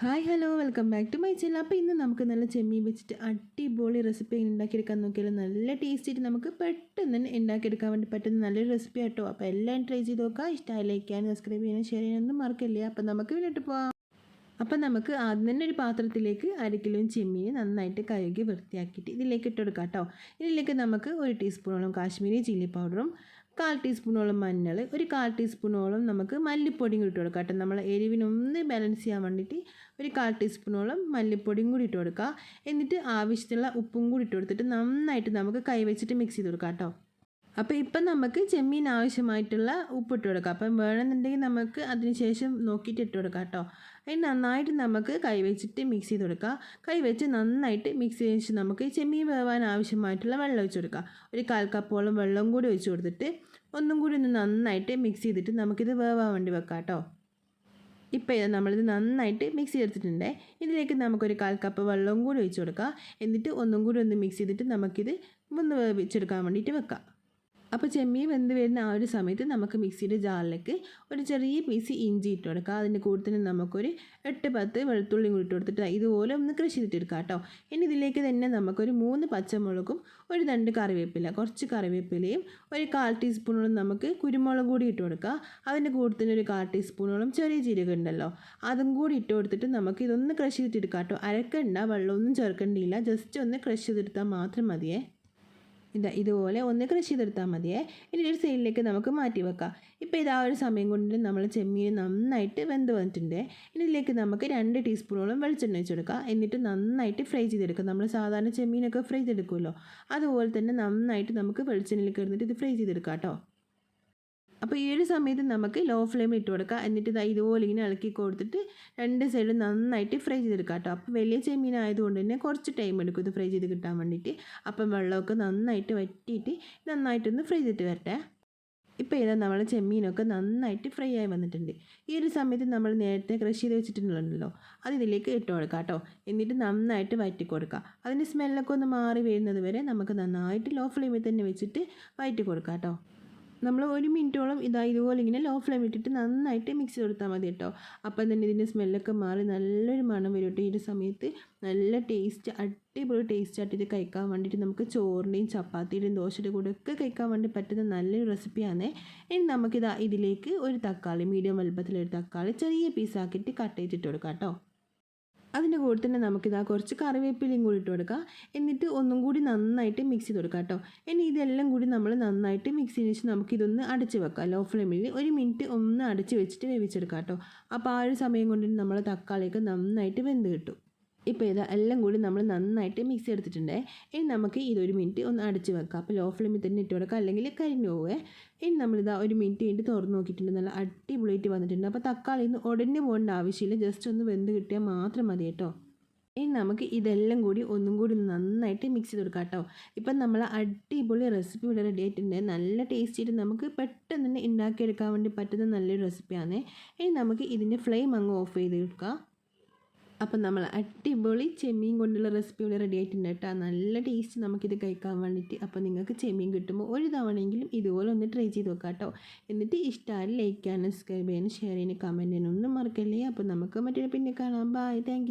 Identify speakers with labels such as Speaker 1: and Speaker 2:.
Speaker 1: Hi hello welcome back to my channel. അപ്പോൾ ഇന്ന് നമുക്ക് നല്ല ചെമ്മീൻ വെച്ചിട്ട് അടിപൊളി റെസിപ്പി ഉണ്ടാക്കിയെടുക്കാൻ നോക്കിയാൽ നല്ല ടേസ്റ്റ് ആയിട്ട് നമുക്ക് പെട്ടെന്ന് തന്നെ ഉണ്ടാക്കിയെടുക്കാൻ വേണ്ടി പറ്റുന്ന നല്ലൊരു റെസിപ്പി ആട്ടോ. അപ്പോൾ എല്ലാം ട്രൈ ചെയ്ത് നോക്കാം ഇഷ്ടമായി ലൈക്ക് ചെയ്യാനും സബ്സ്ക്രൈബ് ചെയ്യാനും ഷെയർ ചെയ്യാനൊന്നും മറക്കില്ല? അപ്പോൾ നമുക്ക് വീട്ടിട്ട് പോവാം. അപ്പോൾ നമുക്ക് ആദ്യം തന്നെ ഒരു പാത്രത്തിലേക്ക് അര കിലോ ചെമ്മീൻ നന്നായിട്ട് കഴുകി വൃത്തിയാക്കിയിട്ട് ഇതിലേക്ക് ഇട്ട് കേട്ടോ. ഇതിലേക്ക് നമുക്ക് ഒരു ടീസ്പൂണോളം കാശ്മീരി ചില്ലി പൗഡറും കാൽ ടീസ്പൂണോളം മഞ്ഞൾ ഒരു കാൽ ടീസ്പൂണോളം നമുക്ക് മല്ലിപ്പൊടിയും കൂടി ഇട്ട് കൊടുക്കാം കേട്ടോ. നമ്മൾ എരിവിനൊന്ന് ബാലൻസ് ചെയ്യാൻ വേണ്ടിയിട്ട് ഒരു കാൽ ടീസ്പൂണോളം മല്ലിപ്പൊടിയും കൂടി ഇട്ട് കൊടുക്കുക എന്നിട്ട് ആവശ്യത്തിനുള്ള ഉപ്പും കൂടി ഇട്ട് കൊടുത്തിട്ട് നന്നായിട്ട് നമുക്ക് കൈവച്ചിട്ട് മിക്സ് ചെയ്ത് കൊടുക്കാം കേട്ടോ. അപ്പോൾ ഇപ്പം നമുക്ക് ചെമ്മീൻ ആവശ്യമായിട്ടുള്ള ഉപ്പിട്ട് കൊടുക്കാം. അപ്പം വേണമെന്നുണ്ടെങ്കിൽ നമുക്ക് അതിനുശേഷം നോക്കിയിട്ട് ഇട്ട് കൊടുക്കാം കേട്ടോ. അതിന് നന്നായിട്ട് നമുക്ക് കൈ വെച്ചിട്ട് മിക്സ് ചെയ്ത് കൊടുക്കുക കൈ വെച്ച് നന്നായിട്ട് മിക്സ് ചെയ്ത് നമുക്ക് ചെമ്മീൻ വേവാൻ ആവശ്യമായിട്ടുള്ള വെള്ളം ഒഴിച്ച് കൊടുക്കുക ഒരു കാൽ കപ്പോളം വെള്ളം കൂടി ഒഴിച്ച് കൊടുത്തിട്ട് ഒന്നും കൂടി ഒന്ന് നന്നായിട്ട് മിക്സ് ചെയ്തിട്ട് നമുക്കിത് വേവാൻ വേണ്ടി വെക്കാം കേട്ടോ. ഇപ്പോൾ ഇത് നമ്മളിത് നന്നായിട്ട് മിക്സ് ചെയ്തെടുത്തിട്ടുണ്ട്. ഇതിലേക്ക് നമുക്കൊരു കാൽ കപ്പ് വെള്ളവും കൂടി ഒഴിച്ച് കൊടുക്കുക എന്നിട്ട് ഒന്നും കൂടി ഒന്ന് മിക്സ് ചെയ്തിട്ട് നമുക്കിത് ഒന്ന് വേവിച്ചെടുക്കാൻ വേണ്ടിയിട്ട് വെക്കാം. അപ്പോൾ ചെമ്മീൻ വെന്ത് വരുന്ന ആ ഒരു സമയത്ത് നമുക്ക് മിക്സിയുടെ ജാറിലേക്ക് ഒരു ചെറിയ പീസ് ഇഞ്ചി ഇട്ട് കൊടുക്കുക അതിന്റെ തന്നെ നമുക്കൊരു എട്ട് പത്ത് വെളുത്തുള്ളി കൂടി ഇട്ട് കൊടുത്തിട്ട് ഇതുപോലെ ഒന്ന് കൃഷി ചെയ്തിട്ടെടുക്കാം കേട്ടോ. ഇനി ഇതിലേക്ക് തന്നെ നമുക്കൊരു മൂന്ന് പച്ചമുളകും ഒരു രണ്ട് കറിവേപ്പില കുറച്ച് കറിവേപ്പിലയും ഒരു കാൽ ടീസ്പൂണോളം നമുക്ക് കുരുമുളക് കൂടി ഇട്ട് കൊടുക്കുക അതിന്റെ തന്നെ ഒരു കാൽ ടീസ്പൂണോളം ചെറിയ ജീരകം ഉണ്ടല്ലോ അതും കൂടി ഇട്ട് കൊടുത്തിട്ട് നമുക്ക് ഇതൊന്ന് ക്രഷ് ചെയ്തിട്ടെടുക്കാം കേട്ടോ. അരക്കണ്ട വെള്ളമൊന്നും ചേർക്കേണ്ടിയില്ല. ജസ്റ്റ് ഒന്ന് ക്രഷ് ചെയ്തെടുത്താൽ മാത്രം മതിയേ. ഇതാ ഇതുപോലെ ഒന്ന് ക്രഷ് ചെയ്തെടുത്താൽ മതിയേ. ഇനി ഒരു സൈഡിലേക്ക് നമുക്ക് മാറ്റി വെക്കാം. ഇപ്പോൾ ഇതാ ഒരു സമയം കൊണ്ട് നമ്മൾ ചെമ്മീൻ നന്നായിട്ട് വെന്ത് വന്നിട്ടുണ്ട്. ഇനി ഇതിലേക്ക് നമുക്ക് രണ്ട് ടീസ്പൂണോളം വെളിച്ചെണ്ണ വെച്ച് കൊടുക്കുക എന്നിട്ട് നന്നായിട്ട് ഫ്രൈ ചെയ്തെടുക്കുക നമ്മൾ സാധാരണ ചെമ്മീനൊക്കെ ഫ്രൈ ചെയ്തെടുക്കുമല്ലോ. അതുപോലെ തന്നെ നന്നായിട്ട് നമുക്ക് വെളിച്ചെണ്ണയിൽ ഇടുന്നിട്ട് ഇത് ഫ്രൈ ചെയ്തെടുക്കാം കേട്ടോ. അപ്പോൾ ഈ ഒരു സമയത്ത് നമുക്ക് ലോ ഫ്ലെയിമിൽ ഇട്ട് കൊടുക്കുക എന്നിട്ട് ഇതാ ഇതുപോലെ ഇങ്ങനെ ഇളക്കി കൊടുത്തിട്ട് രണ്ട് സൈഡും നന്നായിട്ട് ഫ്രൈ ചെയ്തെടുക്കുക കേട്ടോ അപ്പോൾ വലിയ ചെമ്മീൻ ആയതുകൊണ്ട് തന്നെ കുറച്ച് ടൈം എടുക്കും ഇത് ഫ്രൈ ചെയ്ത് കിട്ടാൻ വേണ്ടിയിട്ട്. അപ്പം വെള്ളമൊക്കെ നന്നായിട്ട് വറ്റിയിട്ട് നന്നായിട്ടൊന്ന് ഫ്രൈ ചെയ്തിട്ട് വരട്ടെ. ഇപ്പോൾ ഇതാ നമ്മൾ ചെമ്മീനൊക്കെ നന്നായിട്ട് ഫ്രൈ ആയി വന്നിട്ടുണ്ട്. ഈ ഒരു സമയത്ത് നമ്മൾ നേരത്തെ ക്രഷ് ചെയ്ത് വെച്ചിട്ടുണ്ടല്ലോ അത് ഇതിലേക്ക് ഇട്ട് കൊടുക്കുക കേട്ടോ എന്നിട്ട് നന്നായിട്ട് വയറ്റി കൊടുക്കുക അതിന്റെ സ്മെല്ലൊക്കെ ഒന്ന് മാറി വരുന്നത് വരെ നമുക്ക് നന്നായിട്ട് ലോ ഫ്ലെയിമിൽ തന്നെ വെച്ചിട്ട് വയറ്റി കൊടുക്കാം കേട്ടോ നമ്മൾ ഒരു മിനിറ്റോളം ഇതാ ഇതുപോലെ ഇങ്ങനെ ലോ ഫ്ലെയിം ഇട്ടിട്ട് നന്നായിട്ട് മിക്സ് കൊടുത്താൽ മതി കേട്ടോ. അപ്പം തന്നെ ഇതിന്റെ സ്മെല്ലൊക്കെ മാറി നല്ലൊരു മണം വരും കേട്ടോ. ഈ ഒരു സമയത്ത് നല്ല ടേസ്റ്റ് അടിപൊളി ടേസ്റ്റ് ആയിട്ട് ഇത് കഴിക്കാൻ വേണ്ടിയിട്ട് നമുക്ക് ചോറിന്റെയും ചപ്പാത്തിയുടെയും ദോശയുടെ കൂടെ ഒക്കെ കഴിക്കാൻ വേണ്ടി പറ്റുന്ന നല്ലൊരു റെസിപ്പിയാണ് ഇനി നമുക്കിതാ ഇതിലേക്ക് ഒരു തക്കാളി മീഡിയം വലുപ്പത്തിലൊരു തക്കാളി ചെറിയ പീസാക്കിയിട്ട് കട്ട് ചെയ്തിട്ട് കൊടുക്കാം കേട്ടോ. അതിന്റെ കൂടെ തന്നെ നമുക്കിതാ കുറച്ച് കറിവേപ്പിലയും കൂടി ഇട്ട് കൊടുക്കുക എന്നിട്ട് ഒന്നും കൂടി നന്നായിട്ട് മിക്സ് ചെയ്ത് കൊടുക്കുക കേട്ടോ. ഇനി ഇതെല്ലാം കൂടി നമ്മൾ നന്നായിട്ട് മിക്സ് ചെയ്ത് വെച്ച് നമുക്കിതൊന്ന് അടച്ച് വെക്കാം. ലോ ഫ്ലെയിമിൽ ഒരു മിനിറ്റ് ഒന്ന് അടച്ച് വെച്ചിട്ട് വേവിച്ചെടുക്കാം കേട്ടോ. അപ്പോൾ ആ ഒരു സമയം കൊണ്ട് നമ്മൾ തക്കാളിയൊക്കെ നന്നായിട്ട് വെന്ത് കിട്ടും. ഇപ്പോൾ ഇത് എല്ലാം കൂടി നമ്മൾ നന്നായിട്ട് മിക്സ് എടുത്തിട്ടുണ്ട്. ഇനി നമുക്ക് ഇതൊരു മിനിറ്റ് ഒന്ന് അടച്ച് വെക്കാം. അപ്പോൾ ലോ ഫ്ലെയിമിൽ തന്നെ ഇട്ട് കൊടുക്കാം. അല്ലെങ്കിൽ കരിഞ്ഞു പോവേ. ഇനി നമ്മളിതാ ഒരു മിനിറ്റ് കഴിഞ്ഞിട്ട് തുറന്ന് നോക്കിയിട്ടുണ്ട്. നല്ല അടിപൊളിയായിട്ട് വന്നിട്ടുണ്ട്. അപ്പോൾ തക്കാളി ഒന്ന് ഉടനെ പോകേണ്ട ആവശ്യമില്ല. ജസ്റ്റ് ഒന്ന് വെന്ത് കിട്ടിയാൽ മാത്രം മതി കേട്ടോ. ഇനി നമുക്ക് ഇതെല്ലാം കൂടി ഒന്നും കൂടി നന്നായിട്ട് മിക്സ് ചെയ്ത് കൊടുക്കാം കേട്ടോ. ഇപ്പം നമ്മൾ അടിപൊളി റെസിപ്പി ഇവിടെ റെഡി ആയിട്ടുണ്ട്. നല്ല ടേസ്റ്റ് ആയിട്ട് നമുക്ക് പെട്ടെന്ന് തന്നെ ഉണ്ടാക്കിയെടുക്കാൻ വേണ്ടി പറ്റുന്ന നല്ലൊരു റെസിപ്പിയാണ് ഇനി നമുക്ക് ഇതിന്റെ ഫ്ലെയിം അങ്ങ് ഓഫ് ചെയ്ത് കൊടുക്കാം. അപ്പം നമ്മൾ അടിപൊളി ചെമ്മീൻ കൊണ്ടുള്ള റെസിപ്പി ഇവിടെ റെഡി ആയിട്ടുണ്ട് കേട്ടോ. നല്ല ടേസ്റ്റ് നമുക്കിത് കഴിക്കാൻ വേണ്ടിയിട്ട്. അപ്പോൾ നിങ്ങൾക്ക് ചെമ്മീൻ കിട്ടുമ്പോൾ ഒരു തവണയെങ്കിലും ഇതുപോലെ ഒന്ന് ട്രൈ ചെയ്ത് നോക്കാം കേട്ടോ. എന്നിട്ട് ഇഷ്ടമായി ലൈക്ക് ചെയ്യാനും സബ്സ്ക്രൈബ് ചെയ്യാനും ഷെയർ ചെയ്യാനും കമന്റ് ചെയ്യാനും ഒന്നും മറക്കല്ലേ. അപ്പോൾ നമുക്ക് മറ്റൊരു പിന്നെ കാണാം. Bye thank